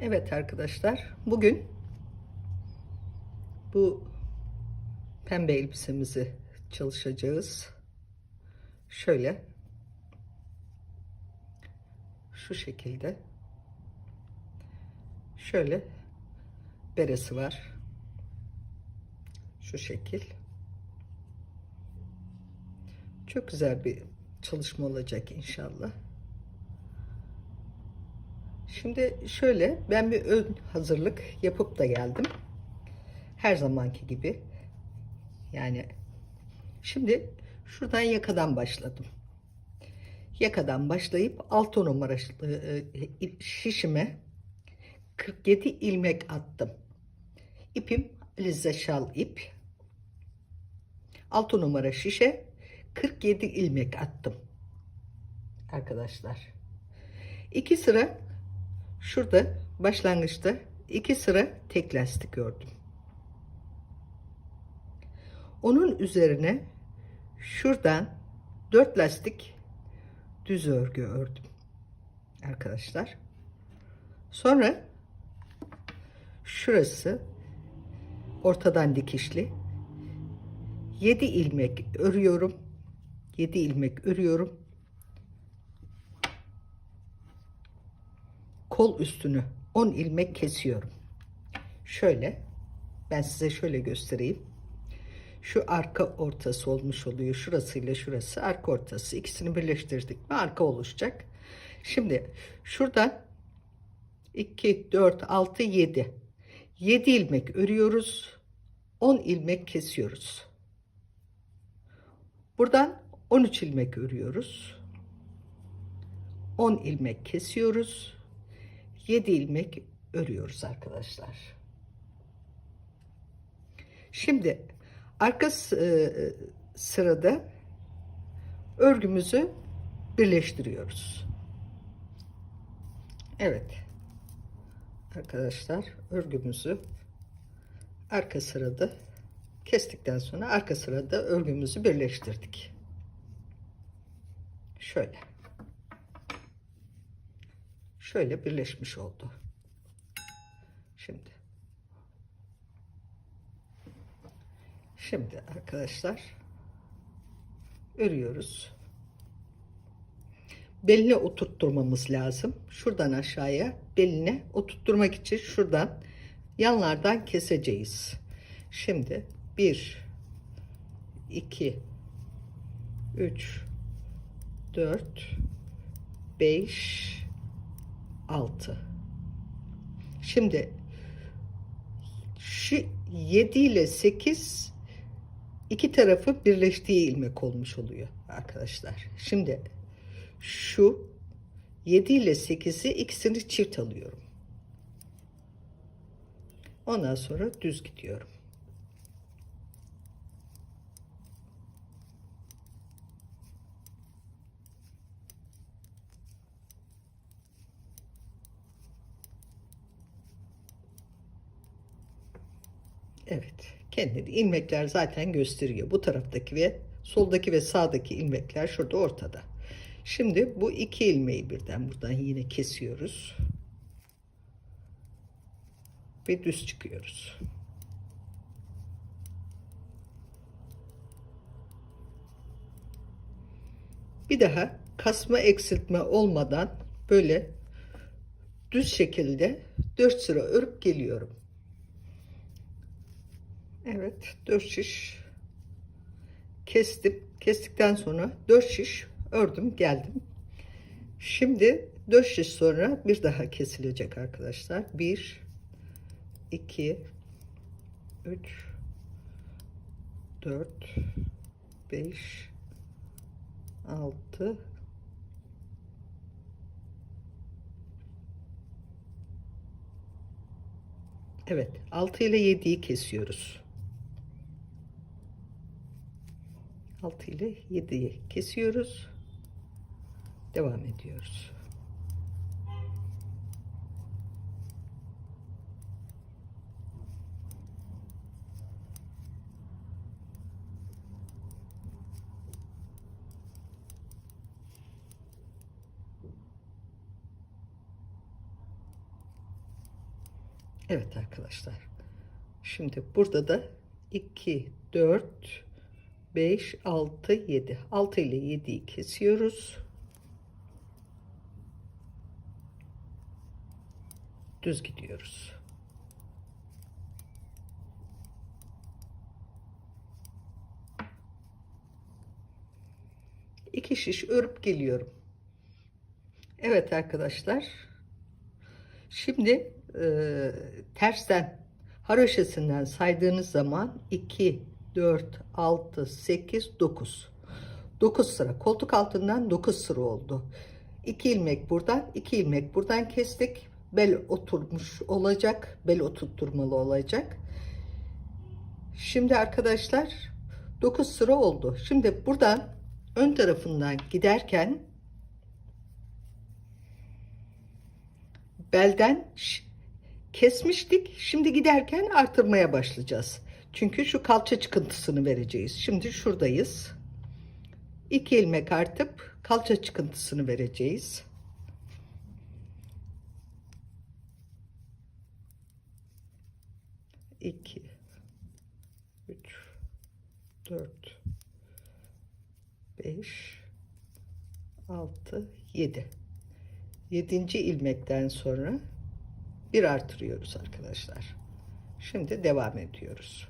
Evet arkadaşlar, bugün bu pembe elbisemizi çalışacağız. Şöyle şu şekilde şöyle beresi var. Şu şekil. Çok güzel bir çalışma olacak inşallah. Şimdi şöyle ben bir ön hazırlık yapıp da geldim. Her zamanki gibi. Yani şimdi şuradan yakadan başladım. Yakadan başlayıp 6 numara e, şişime 47 ilmek attım. İpim Alize şal ip. 6 numara şişe 47 ilmek attım. Arkadaşlar. İki sıra şurada başlangıçta iki sıra tek lastik ördüm. Onun üzerine şuradan dört lastik düz örgü ördüm. Arkadaşlar. Sonra şurası ortadan dikişli 7 ilmek örüyorum. 7 ilmek örüyorum. Kol üstünü 10 ilmek kesiyorum. Şöyle ben size şöyle göstereyim. Şu arka ortası olmuş oluyor. Şurasıyla şurası arka ortası. İkisini birleştirdik mi arka oluşacak. Şimdi şuradan 2, 4, 6, 7. 7 ilmek örüyoruz. 10 ilmek kesiyoruz. Buradan 13 ilmek örüyoruz. 10 ilmek kesiyoruz. 7 ilmek örüyoruz arkadaşlar. Şimdi arka e, sırada örgümüzü birleştiriyoruz. Evet. Arkadaşlar örgümüzü arka sırada kestikten sonra arka sırada örgümüzü birleştirdik. Şöyle. Şöyle birleşmiş oldu. Şimdi. Şimdi arkadaşlar örüyoruz. Beline oturtturmamız lazım. Şuradan aşağıya beline oturtturmak için şuradan yanlardan keseceğiz. Şimdi 1 2 3 4 5 6 Şimdi şu 7 ile 8 iki tarafı birleştiği ilmek olmuş oluyor arkadaşlar. Şimdi şu 7 ile 8'i ikisini çift alıyorum. Ondan sonra düz gidiyorum. Evet. Kendini ilmekler zaten gösteriyor. Bu taraftaki ve soldaki ve sağdaki ilmekler şurada ortada. Şimdi bu iki ilmeği birden buradan yine kesiyoruz. Ve düz çıkıyoruz. Bir daha kasma eksiltme olmadan böyle düz şekilde 4 sıra örüp geliyorum. Evet 4 şiş kestim. Kestikten sonra 4 şiş ördüm geldim. Şimdi 4 şiş sonra bir daha kesilecek arkadaşlar. 1 2 3 4 5 6 Evet 6 ile 7'yi kesiyoruz. 6 ile 7'yi kesiyoruz. Devam ediyoruz. Evet arkadaşlar. Şimdi burada da 2, 4, 5, 6, 7. 6 ile 7'yi kesiyoruz. Düz gidiyoruz. İki şiş örüp geliyorum. Evet arkadaşlar. Şimdi e, tersten haroşesinden saydığınız zaman 2, 4, 6, 8, 9. 9 sıra. Koltuk altından 9 sıra oldu. 2 ilmek buradan, 2 ilmek buradan kestik. Bel oturmuş olacak. Bel oturtturmalı olacak. Şimdi arkadaşlar 9 sıra oldu. Şimdi buradan ön tarafından giderken belden kesmiştik. Şimdi giderken artırmaya başlayacağız. Çünkü şu kalça çıkıntısını vereceğiz. Şimdi şuradayız. 2 ilmek artıp kalça çıkıntısını vereceğiz. İki, üç, dört, beş, altı, yedi. Yedinci ilmekten sonra bir artırıyoruz arkadaşlar. Şimdi devam ediyoruz.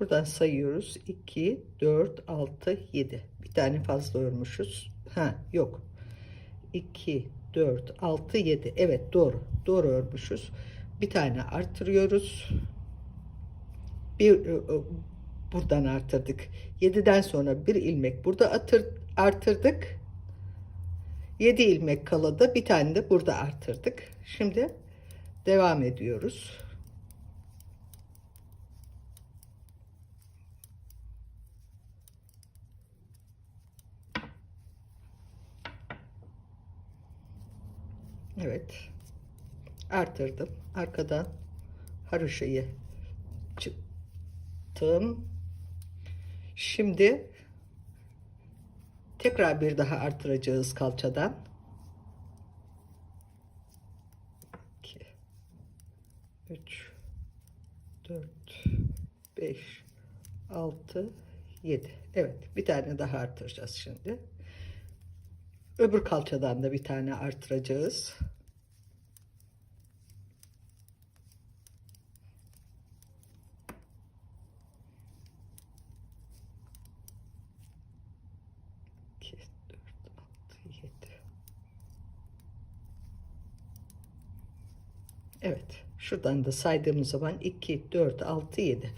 Buradan sayıyoruz. 2, 4, 6, 7. Bir tane fazla örmüşüz. Ha yok. 2, 4, 6, 7. Evet doğru. Doğru örmüşüz. Bir tane artırıyoruz. Bir e, e, buradan artırdık. 7'den sonra bir ilmek burada atır, artırdık. 7 ilmek kaladı. Bir tane de burada artırdık. Şimdi devam ediyoruz. Evet. Artırdım. Arkadan haroşayı çıktım. Şimdi tekrar bir daha artıracağız kalçadan. 2 3 4 5 6 7 Evet bir tane daha artıracağız şimdi. Öbür kalçadan da bir tane artıracağız. Evet. Şuradan da saydığımız zaman 2, 4, 6, 7.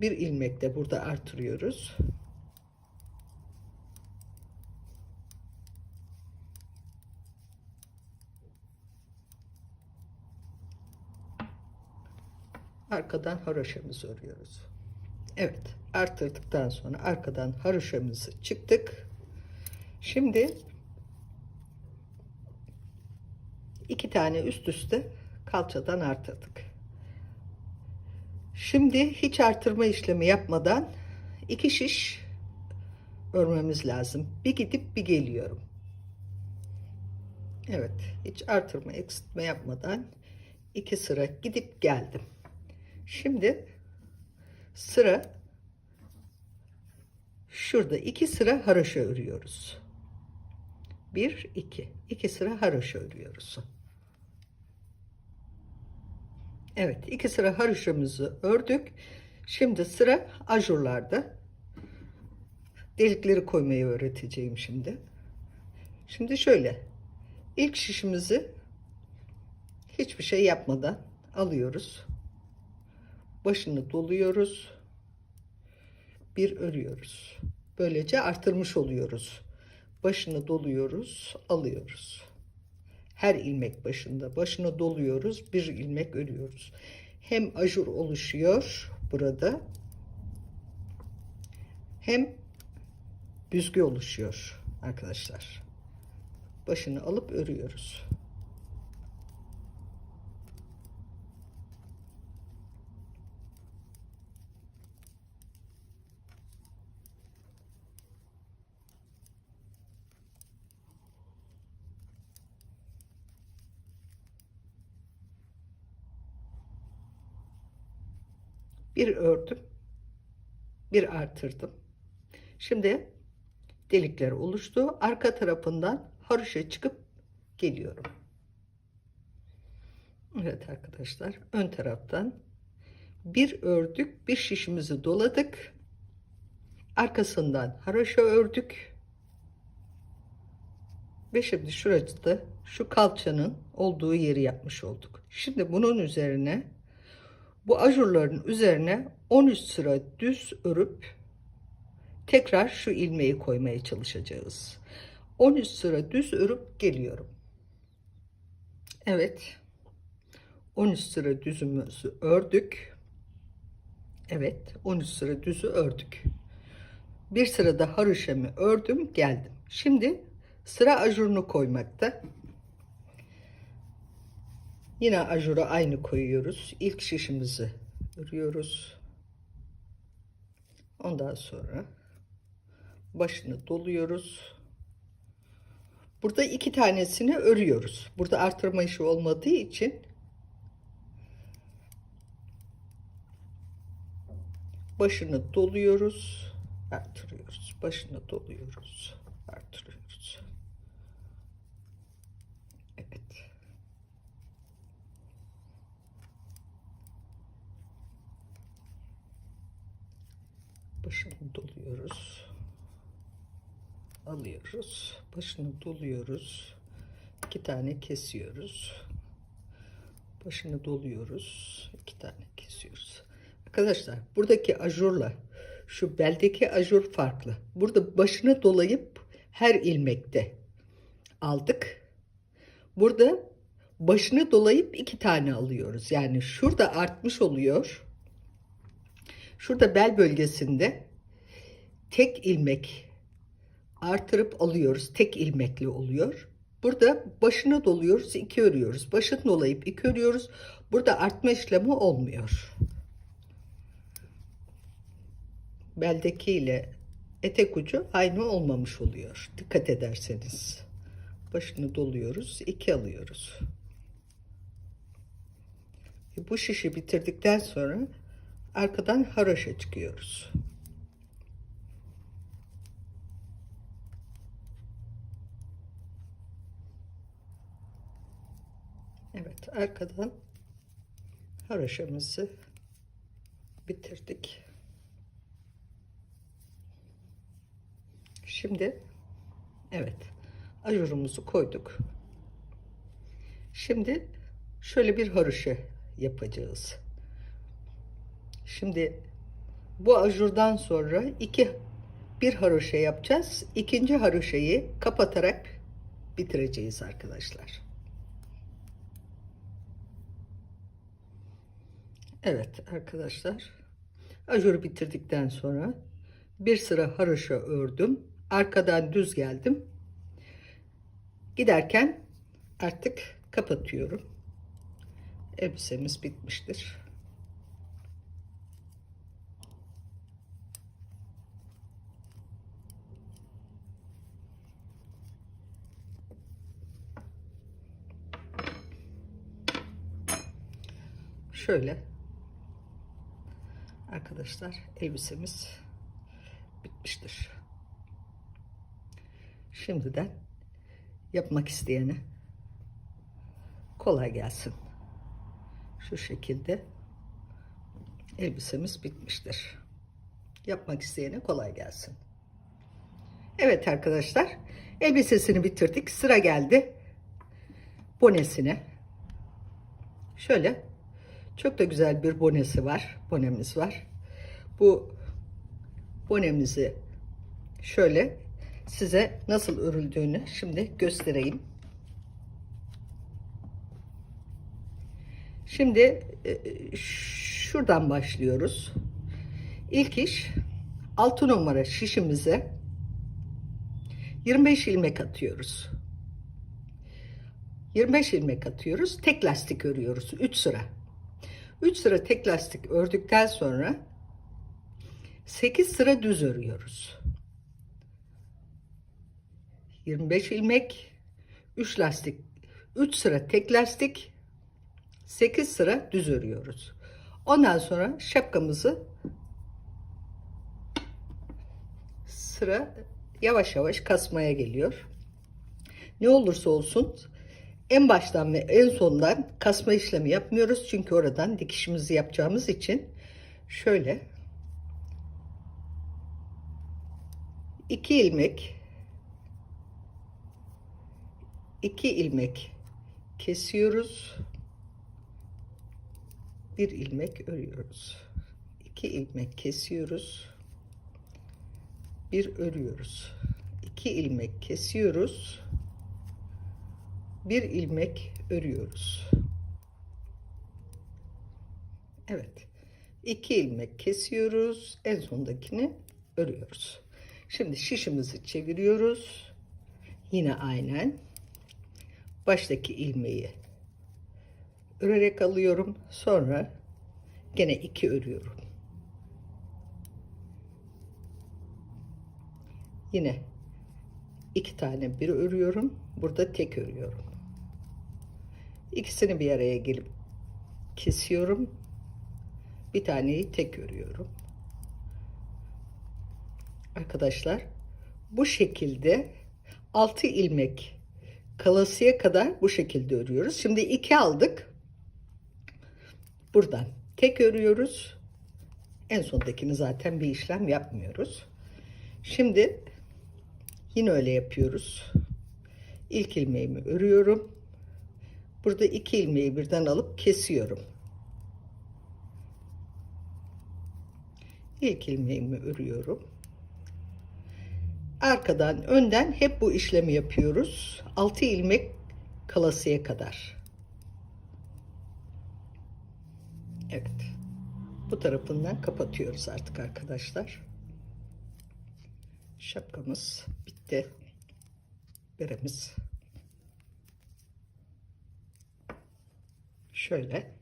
Bir ilmek de burada artırıyoruz. Arkadan haroşamızı örüyoruz. Evet arttırdıktan sonra arkadan haroşamızı çıktık. Şimdi iki tane üst üste kalçadan artırdık. Şimdi hiç artırma işlemi yapmadan iki şiş örmemiz lazım. Bir gidip bir geliyorum. Evet hiç artırma eksiltme yapmadan iki sıra gidip geldim. Şimdi sıra şurada iki sıra haroşa örüyoruz. Bir, iki. iki sıra haroşa örüyoruz. Evet, iki sıra haroşamızı ördük. Şimdi sıra ajurlarda. Delikleri koymayı öğreteceğim şimdi. Şimdi şöyle. ilk şişimizi hiçbir şey yapmadan alıyoruz başını doluyoruz. Bir örüyoruz. Böylece artırmış oluyoruz. Başını doluyoruz, alıyoruz. Her ilmek başında başını doluyoruz, bir ilmek örüyoruz. Hem ajur oluşuyor burada hem büzgü oluşuyor arkadaşlar. Başını alıp örüyoruz. Bir ördüm. Bir artırdım. Şimdi delikler oluştu. Arka tarafından haroşa çıkıp geliyorum. Evet arkadaşlar ön taraftan bir ördük bir şişimizi doladık arkasından haroşa ördük ve şimdi şurada şu kalçanın olduğu yeri yapmış olduk şimdi bunun üzerine bu ajurların üzerine 13 sıra düz örüp tekrar şu ilmeği koymaya çalışacağız 13 sıra düz örüp geliyorum Evet 13 sıra düzümüzü ördük. Evet 13 sıra düzü ördük. Bir sırada haroşamı ördüm geldim. Şimdi sıra ajurunu koymakta. Yine ajuru aynı koyuyoruz. İlk şişimizi örüyoruz. Ondan sonra başını doluyoruz. Burada iki tanesini örüyoruz. Burada artırma işi olmadığı için başını doluyoruz, artırıyoruz. Başını doluyoruz, artırıyoruz. Evet. Başını doluyoruz. Alıyoruz. Başını doluyoruz. İki tane kesiyoruz. Başını doluyoruz. iki tane kesiyoruz. Arkadaşlar buradaki ajurla şu beldeki ajur farklı. Burada başını dolayıp her ilmekte aldık. Burada başını dolayıp iki tane alıyoruz. Yani şurada artmış oluyor. Şurada bel bölgesinde tek ilmek artırıp alıyoruz. Tek ilmekli oluyor. Burada başını doluyoruz, iki örüyoruz. Başını dolayıp iki örüyoruz. Burada artma işlemi olmuyor. beldeki ile etek ucu aynı olmamış oluyor. Dikkat ederseniz. Başını doluyoruz, iki alıyoruz. Bu şişi bitirdikten sonra arkadan haroşa çıkıyoruz. Evet, arkadan haroşamızı bitirdik. Şimdi evet ajurumuzu koyduk. Şimdi şöyle bir haroşa yapacağız. Şimdi bu ajurdan sonra iki bir haroşa yapacağız. İkinci haroşayı kapatarak bitireceğiz arkadaşlar. Evet arkadaşlar. Ajuru bitirdikten sonra bir sıra haroşa ördüm arkadan düz geldim. Giderken artık kapatıyorum. Elbisemiz bitmiştir. Şöyle arkadaşlar elbisemiz bitmiştir. Şimdiden yapmak isteyene kolay gelsin. Şu şekilde elbisemiz bitmiştir. Yapmak isteyene kolay gelsin. Evet arkadaşlar, elbisesini bitirdik. Sıra geldi bonesine. Şöyle çok da güzel bir bonesi var. Bonemiz var. Bu bonemizi şöyle size nasıl örüldüğünü şimdi göstereyim. Şimdi e, şuradan başlıyoruz. İlk iş 6 numara şişimize 25 ilmek atıyoruz. 25 ilmek atıyoruz. Tek lastik örüyoruz. 3 sıra. 3 sıra tek lastik ördükten sonra 8 sıra düz örüyoruz. 25 ilmek, 3 lastik, 3 sıra tek lastik, 8 sıra düz örüyoruz. Ondan sonra şapkamızı sıra yavaş yavaş kasmaya geliyor. Ne olursa olsun en baştan ve en sondan kasma işlemi yapmıyoruz. Çünkü oradan dikişimizi yapacağımız için şöyle iki ilmek iki ilmek kesiyoruz. Bir ilmek örüyoruz. İki ilmek kesiyoruz. Bir örüyoruz. İki ilmek kesiyoruz. Bir ilmek örüyoruz. Evet. İki ilmek kesiyoruz. En sondakini örüyoruz. Şimdi şişimizi çeviriyoruz. Yine aynen baştaki ilmeği örerek alıyorum. Sonra gene iki örüyorum. Yine iki tane bir örüyorum. Burada tek örüyorum. İkisini bir araya gelip kesiyorum. Bir taneyi tek örüyorum. Arkadaşlar bu şekilde 6 ilmek kalasıya kadar bu şekilde örüyoruz. Şimdi iki aldık. Buradan tek örüyoruz. En sondakini zaten bir işlem yapmıyoruz. Şimdi yine öyle yapıyoruz. İlk ilmeğimi örüyorum. Burada iki ilmeği birden alıp kesiyorum. İlk ilmeğimi örüyorum. Arkadan, önden hep bu işlemi yapıyoruz. 6 ilmek kalasıya kadar. Evet. Bu tarafından kapatıyoruz artık arkadaşlar. Şapkamız bitti. Beremiz. Şöyle.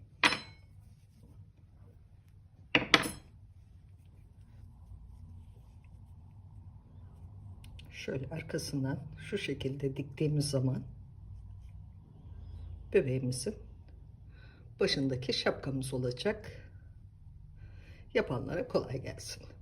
Şöyle arkasından şu şekilde diktiğimiz zaman bebeğimizin başındaki şapkamız olacak. Yapanlara kolay gelsin.